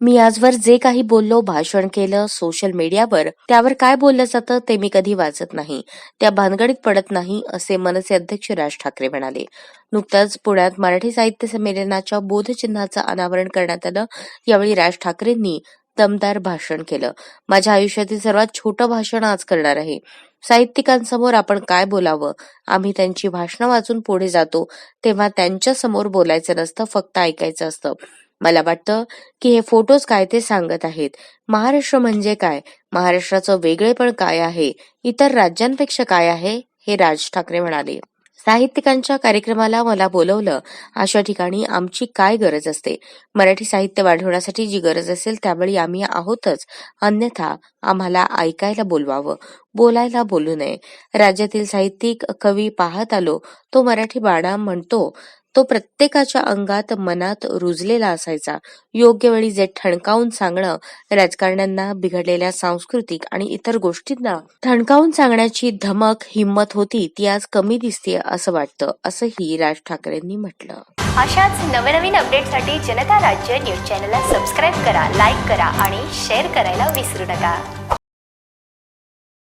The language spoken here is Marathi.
मी आजवर जे काही बोललो भाषण केलं सोशल मीडियावर त्यावर काय बोललं जातं ते मी कधी वाचत नाही. त्या भानगडीत पडत नाही असे मनसे अध्यक्ष राज ठाकरे म्हणाले. नुकताच पुण्यात मराठी साहित्य संमेलनाच्या बोधचिन्हाचं अनावरण करण्यात आलं. यावेळी राज ठाकरेंनी दमदार भाषण केलं. माझ्या आयुष्यातील सर्वात छोटं भाषण आज करणार आहे. साहित्यिकांसमोर आपण काय बोलावं? आम्ही त्यांची भाषणं वाचून पुढे जातो. तेव्हा त्यांच्यासमोर बोलायचं नसतं फक्त ऐकायचं असतं. मला वाटतं की हे फोटोज काय ते सांगत आहेत. महाराष्ट्र म्हणजे काय? महाराष्ट्राचं वेगळेपण काय आहे? इतर राज्यांपेक्षा काय आहे? हे राज ठाकरे म्हणाले. साहित्यिकांच्या कार्यक्रमाला मला बोलवलं. अशा ठिकाणी आमची काय गरज असते? मराठी साहित्य वाढवण्यासाठी जी गरज असेल त्यावेळी आम्ही आहोतच. अन्यथा आम्हाला ऐकायला बोलवावं. बोलायला बोलू नये. राज्यातील साहित्यिक कवी पाहत आलो. तो मराठी बाणा म्हणतो तो प्रत्येकाच्या अंगात मनात रुजलेला असायचा. योग्य वेळी जे ठणकावून सांगणं राजकारण्यांना बिघडलेल्या सांस्कृतिक आणि इतर गोष्टींना ठणकावून सांगण्याची धमक हिंमत होती ती आज कमी दिसते असं वाटतं असंही राज ठाकरेंनी म्हटलं. अशाच नवनवीन अपडेटसाठी जनता राज्य न्यूज चॅनलला सबस्क्राईब करा लाईक करा आणि शेअर करायला विसरू नका.